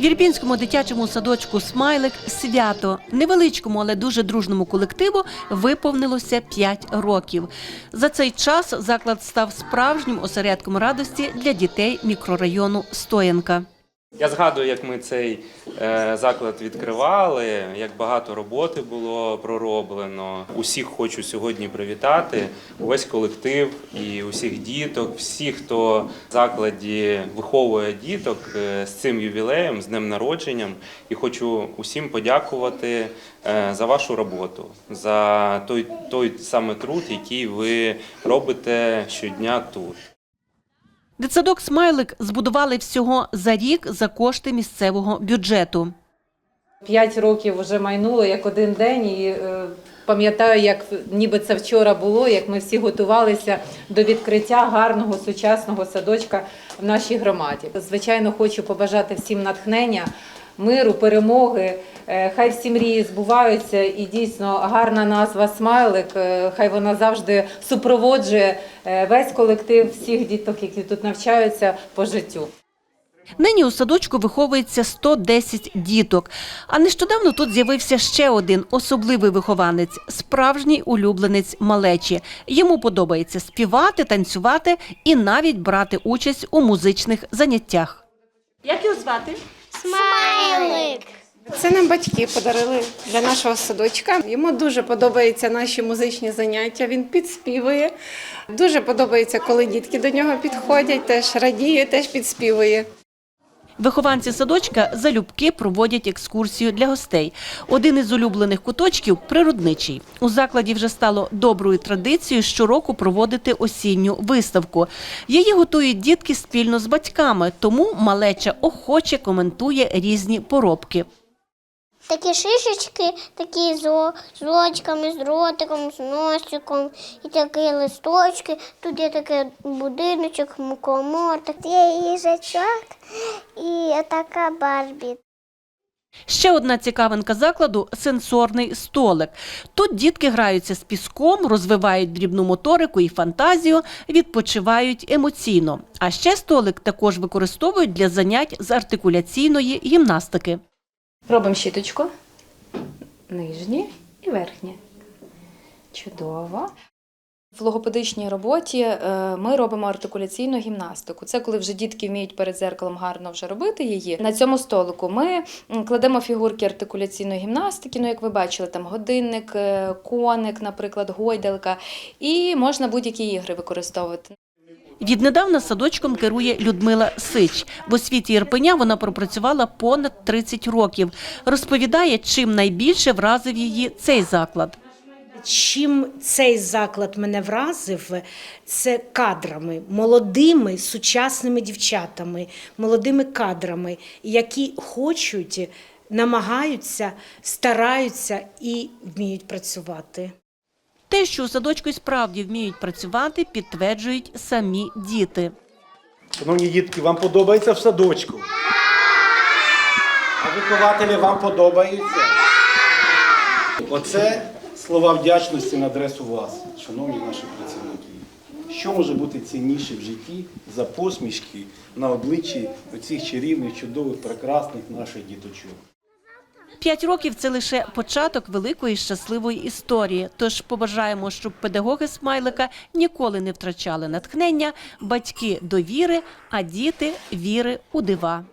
В Ірпінському дитячому садочку Смайлик свято невеличкому, але дуже дружному колективу виповнилося 5 років. За цей час заклад став справжнім осередком радості для дітей мікрорайону Стоянка. Я згадую, як ми цей е, заклад відкривали, як багато роботи було пророблено. Усіх хочу сьогодні привітати, увесь колектив і усіх діток, всіх, хто в закладі виховує діток е, з цим ювілеєм, з днем народженням. І хочу усім подякувати е, за вашу роботу, за той, той саме труд, який ви робите щодня тут. Дитсадок Смайлик збудували всього за рік за кошти місцевого бюджету. П'ять років вже майнуло як один день, і е, пам'ятаю, як ніби це вчора було, як ми всі готувалися до відкриття гарного сучасного садочка в нашій громаді. Звичайно, хочу побажати всім натхнення, миру, перемоги. Е, Хай всі мрії збуваються, і дійсно гарна назва смайлик. е, Хай вона завжди супроводжує е, весь колектив всіх діток, які тут навчаються по життю. Нині у садочку виховується 110 діток. А нещодавно тут з'явився ще один особливий вихованець справжній улюбленець малечі. Йому подобається співати, танцювати і навіть брати участь у музичних заняттях. Як його звати? Смайлик. Це нам батьки подарили для нашого садочка. Йому дуже подобаються наші музичні заняття. Він підспівує. Дуже подобається, коли дітки до нього підходять, теж радіє, теж підспівує. Вихованці садочка залюбки проводять екскурсію для гостей. Один із улюблених куточків природничий. У закладі вже стало доброю традицією щороку проводити осінню виставку. Її готують дітки спільно з батьками, тому малеча охоче коментує різні поробки. Такі шишечки, такі з, очками, з ротиком, з носиком, і такі листочки. Тут є такий будиночок, мукомор, так є їжачок і така Барбі. Ще одна цікавинка закладу сенсорний столик. Тут дітки граються з піском, розвивають дрібну моторику і фантазію, відпочивають емоційно. А ще столик також використовують для занять з артикуляційної гімнастики. Робимо щіточку. Нижнє і верхнє. Чудово. В логопедичній роботі е, ми робимо артикуляційну гімнастику. Це коли вже дітки вміють перед зеркалом гарно вже робити її. На цьому столику ми кладемо фігурки артикуляційної гімнастики. Ну, як ви бачили, там годинник, е, коник, наприклад, гойдалка, і можна будь-які ігри використовувати. Віднедавна садочком керує Людмила Сич. В освіті Ірпеня вона пропрацювала понад 30 років. Розповідає, чим найбільше вразив її цей заклад. Чим цей заклад мене вразив, це кадрами, молодими сучасними дівчатами, молодими кадрами, які хочуть, намагаються, стараються і вміють працювати. Те, що у садочку і справді вміють працювати, підтверджують самі діти. Шановні дітки, вам подобається в садочку? А вихователі вам подобаються? Оце слова вдячності на адресу вас, шановні наші працівники. Що може бути цінніше в житті за посмішки на обличчі оцих чарівних, чудових, прекрасних наших діточок? П'ять років це лише початок великої щасливої історії. Тож побажаємо, щоб педагоги смайлика ніколи не втрачали натхнення, батьки довіри, а діти віри у дива.